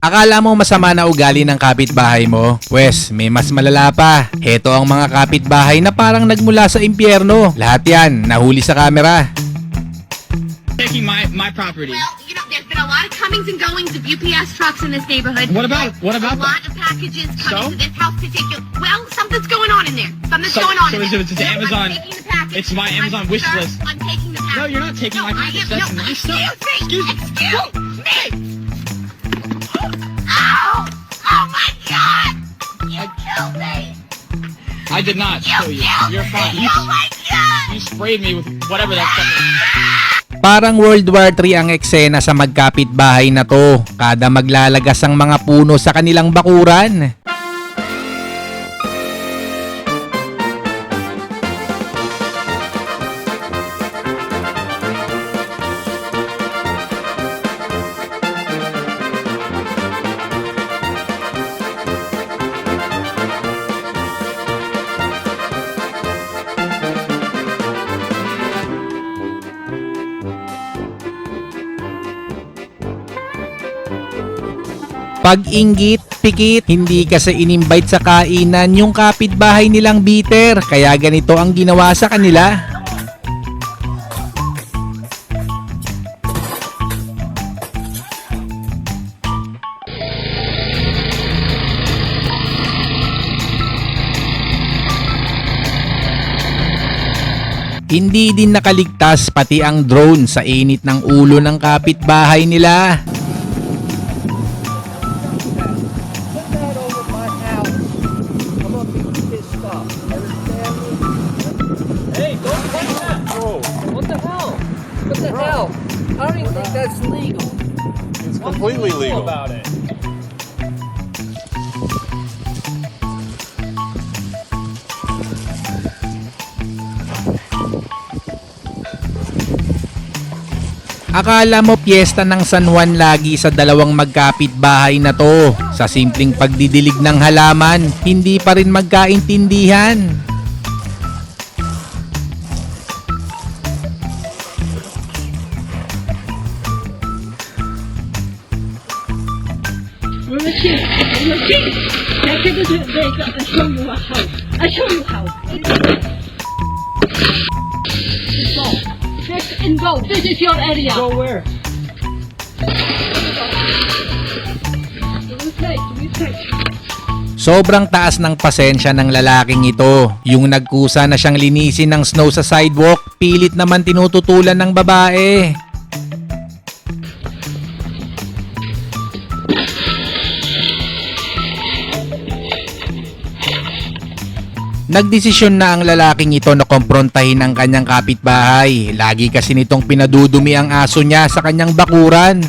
Akala mo masama na ugali ng kapitbahay mo? Pwes, may mas malala pa. Heto ang mga kapitbahay na parang nagmula sa impyerno. Lahat yan, nahuli sa kamera. taking my my property. Well, you know, there's been a lot of comings and goings of UPS trucks in this neighborhood. What about- what about a lot of packages So? coming to this house particular? Well, something's going on in there. Something's So- going on so in it's- there. it's an No, Amazon- package. it's my Amazon I'm, wish sir, list. I'm taking the package. No, you're not taking no, my I package. no, nice excuse stuff. me. Excuse me. Excuse me. Oh my God! You killed me. I did not You kill you. You're fine. You, Oh my God! you sprayed me with whatever that stuff is. Parang World War III ang eksena sa magkapitbahay na to. Kada maglalagas ang mga puno sa kanilang bakuran. Pag-inggit, pikit, hindi kasi in-invite sa kainan yung kapitbahay nilang bitter. Kaya ganito ang ginawa sa kanila. Hindi din nakaligtas pati ang drone sa init ng ulo ng kapitbahay nila. Akala mo piyesta ng San Juan lagi sa dalawang magkapit-bahay na to. Sa simpleng pagdidilig ng halaman, hindi pa rin magkaintindihan. Machine, show you how. I show you how. Go. This is your area. Go where? Sobrang taas ng pasensya ng lalaking ito. Yung nagkusa na siyang linisin ng snow sa sidewalk, pilit naman tinututulan ng babae. Nagdesisyon na ang lalaking ito na komprontahin ang kanyang kapitbahay. Lagi kasi nitong pinadudumi ang aso niya sa kanyang bakuran.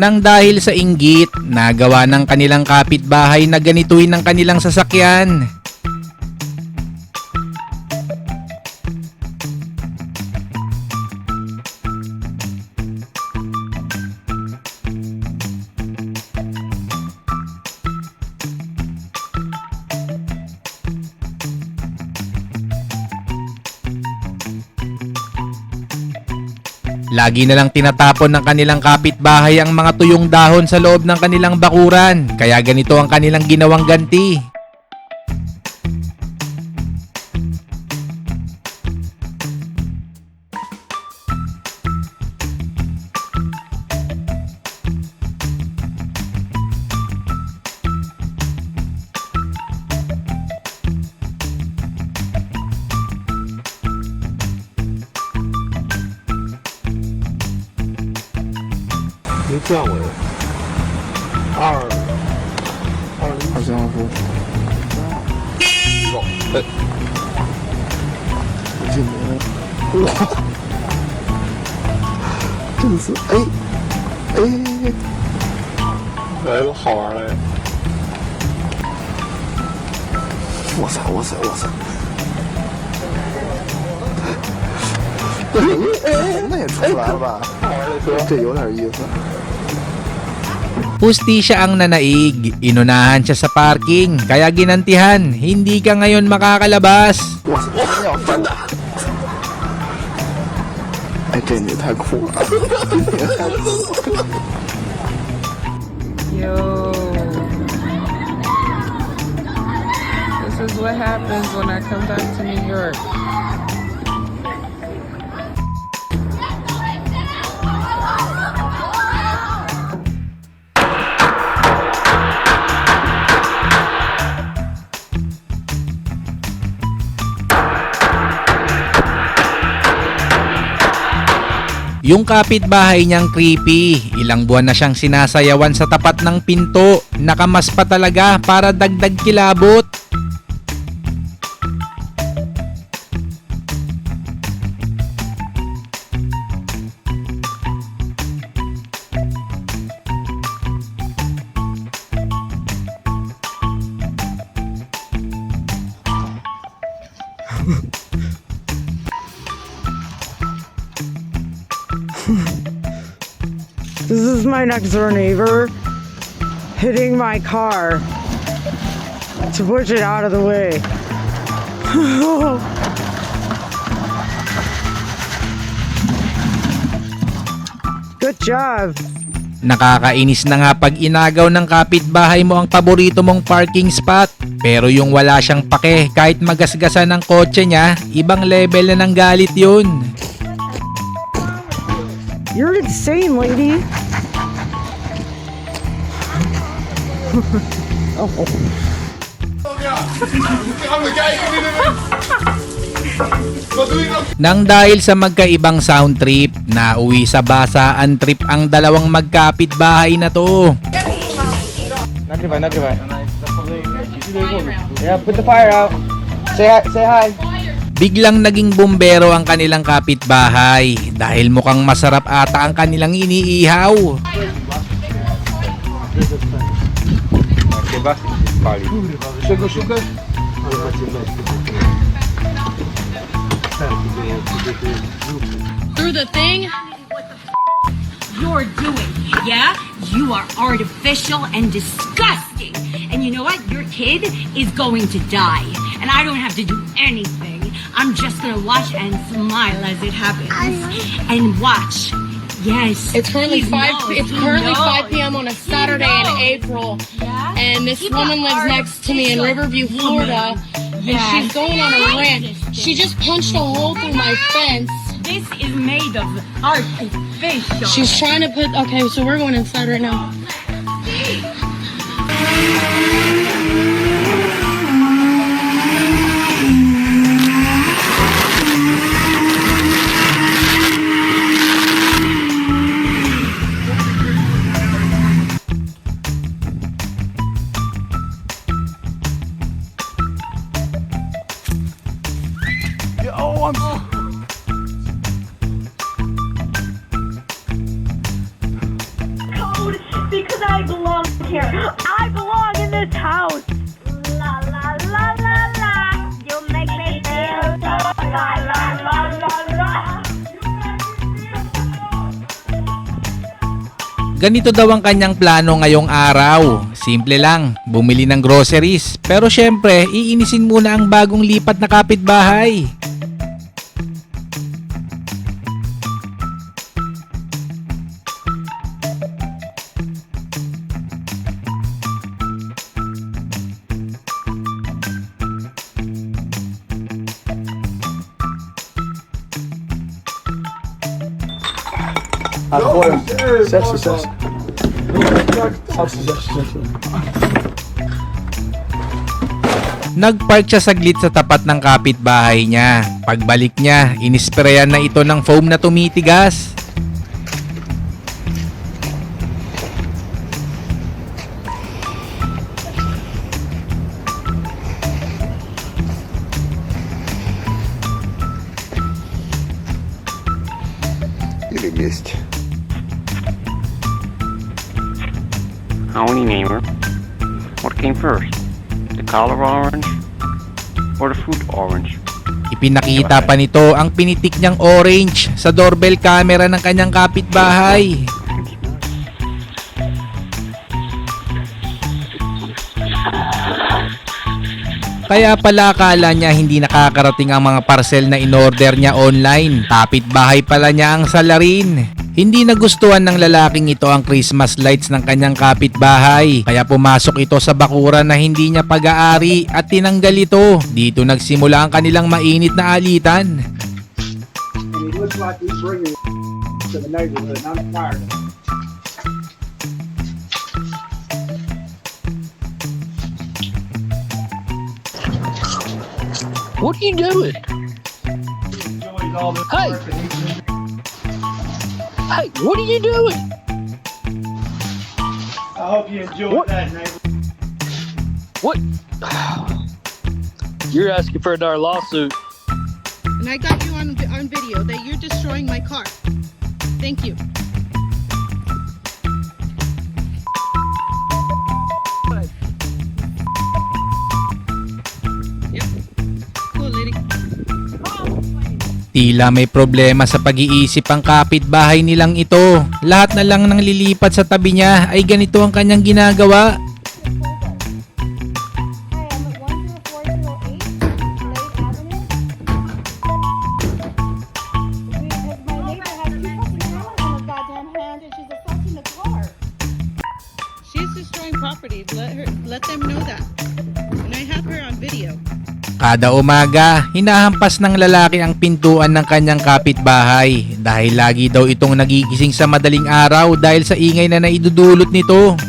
Nang dahil sa inggit, nagawa ng kanilang kapitbahay na ganituin ang kanilang sasakyan. Lagi na lang tinatapon ng kanilang kapitbahay ang mga tuyong dahon sa loob ng kanilang bakuran. Kaya ganito ang kanilang ginawang ganti. 哎，我记得，哇，真的是，哎哎，来了，好玩了，哇塞哇塞哇塞！哎，那也出不来了吧？这有点意思。Tapos di siya ang nanaig. Inunahan siya sa parking. Kaya ginantihan, hindi ka ngayon makakalabas. Yo. This is what happens when I come back to New York. Yung kapitbahay niyang creepy, ilang buwan na siyang sinasayawan sa tapat ng pinto, nakamas pa talaga para dagdag kilabot. This is my next door neighbor hitting my car to push it out of the way. Good job. Nakakainis na nga pag inagaw ng kapitbahay mo ang paborito mong parking spot. Pero yung wala siyang pake kahit magasgasan ng kotse niya, ibang level na ng galit yun. You're insane, lady. Nang dahil sa magkaibang sound trip, nauwi sa basaan trip ang dalawang magkapitbahay na to. Nagriba, nagriba. Yeah, put the fire out. Say hi, say hi. Biglang naging bumbero ang kanilang kapitbahay dahil mukhang masarap ata ang kanilang iniihaw. Through the thing? You're doing, yeah? You are artificial and disgusting. And you know what? Your kid is going to die. And I don't have to do anything. I'm just gonna watch and smile as it happens. And watch. Yes. It's currently he five. knows, It's he currently knows. five p.m. on a Saturday in knows. April, Yeah? and this People woman lives are next to me in Riverview. Florida, and Yes. she's going on a rant. She just punched a hole through my fence. This is made of artificial. She's trying to put. Okay, so we're going inside right now. Oh code because I belong here. I belong in this house. La la la la la. You make me feel so la la la la la. Ganito daw ang kanyang plano ngayong araw. Simple lang, bumili ng groceries. Pero syempre, iinisin muna ang bagong lipat na kapitbahay. Nagpark siya saglit sa tapat ng kapitbahay niya. Pagbalik niya, inisprayan na ito ng foam na tumitigas. Orange? Ipinakita pa nito ang pinitik niyang orange sa doorbell camera ng kanyang kapitbahay. Kaya pala akala niya hindi nakakarating ang mga parcel na inorder niya online. Kapitbahay pala niya ang salarin. Hindi nagustuhan ng lalaking ito ang Christmas lights ng kanyang kapitbahay. Kaya pumasok ito sa bakuran na hindi niya pag-aari at tinanggal ito. Dito nagsimula ang kanilang mainit na alitan. What are you doing? Hey. Work and he's Hey, what are you doing? I hope you enjoyed What? that, neighbor. What? You're asking for another lawsuit. And I got you on on video that you're destroying my car. Thank you. Tila may problema sa pag-iisip ang kapitbahay nilang ito. Lahat na lang nang lilipat sa tabi niya ay ganito ang kanyang ginagawa. She's destroying property. Let her let them know that. And I have her on video. Kada umaga, hinahampas ng lalaki ang pintuan ng kanyang kapitbahay dahil lagi daw itong nagigising sa madaling araw dahil sa ingay na naidudulot nito.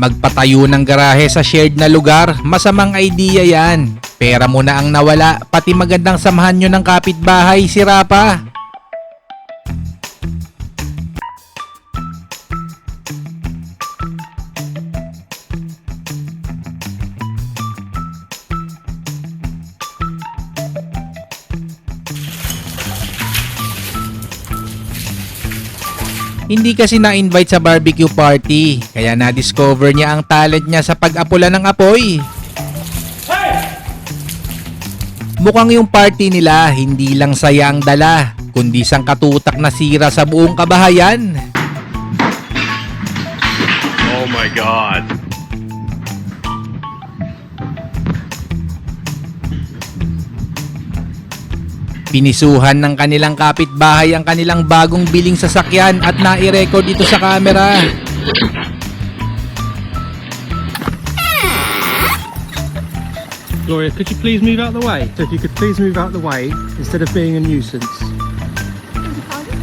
Magpatayo ng garahe sa shared na lugar, masamang idea yan. Pera mo na ang nawala, pati magandang samahan nyo ng kapitbahay, sira pa. Hindi kasi na-invite sa barbecue party, kaya na-discover niya ang talent niya sa pag-apula ng apoy. Mukhang yung party nila hindi lang saya ang dala, kundi sang katutak na sira sa buong kabahayan. Oh my god. Pinisuhan ng kanilang kapitbahay ang kanilang bagong biling sasakyan at nai-record ito sa camera. Gloria, could you please move out the way? So if you could please move out the way instead of being a nuisance.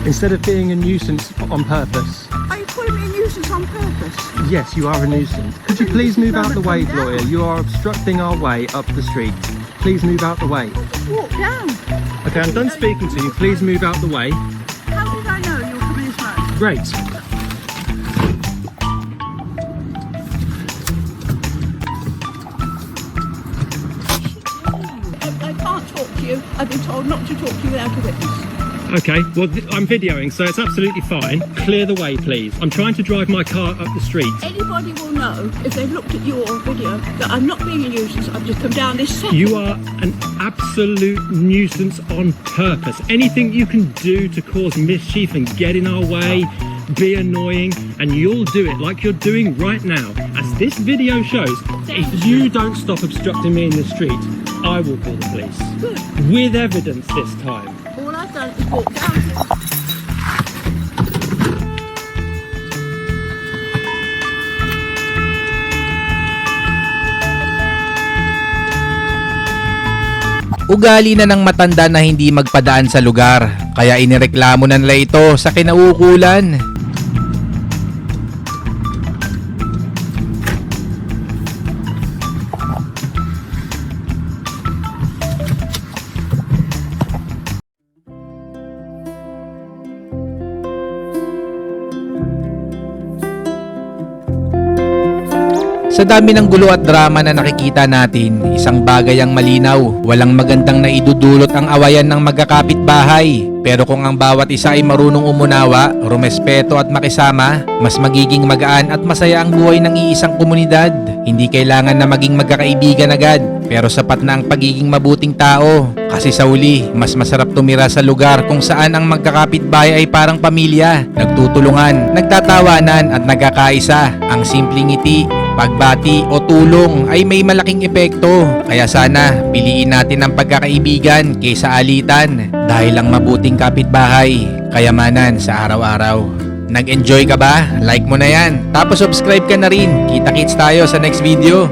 Instead of being a nuisance on purpose. Are you calling me a nuisance on purpose? Yes, you are a nuisance. Could you please move out the way, Gloria? You are obstructing our way up the street. Please move out the way. Walk down. Okay, I'm done speaking to you. Please move out the way. How did I know you were coming this way? Great. I, I can't talk to you. I've been told not to talk to you without a witness. Okay, well, th- I'm videoing, so it's absolutely fine. Clear the way, please. I'm trying to drive my car up the street. Anybody will know if they've looked at your video that I'm not being a nuisance. I've just come down this. You are an absolute nuisance on purpose. Anything you can do to cause mischief and get in our way, be annoying, and you'll do it like you're doing right now. As this video shows, if you don't stop obstructing me in the street, I will call the police. With evidence this time. Down to Ugali na ng matanda na hindi magpadaan sa lugar, kaya inireklamo na nila ito sa kinaukulan. Sa dami ng gulo at drama na nakikita natin, isang bagay ang malinaw. Walang magandang naidudulot ang awayan ng magkakapit bahay. Pero kung ang bawat isa ay marunong umunawa, rumespeto at makisama, mas magiging magaan at masaya ang buhay ng iisang komunidad. Hindi kailangan na maging magkakaibigan agad, pero sapat na ang pagiging mabuting tao. Kasi sa uli, mas masarap tumira sa lugar kung saan ang magkakapit bahay ay parang pamilya, nagtutulungan, nagtatawanan at nagkakaisa. Ang simpleng ngiti, pagbati o tulong ay may malaking epekto. Kaya sana piliin natin ang pagkakaibigan kaysa alitan dahil ang mabuting kapitbahay, kayamanan sa araw-araw. Nag-enjoy ka ba? Like mo na yan. Tapos subscribe ka na rin. Kita-kits tayo sa next video.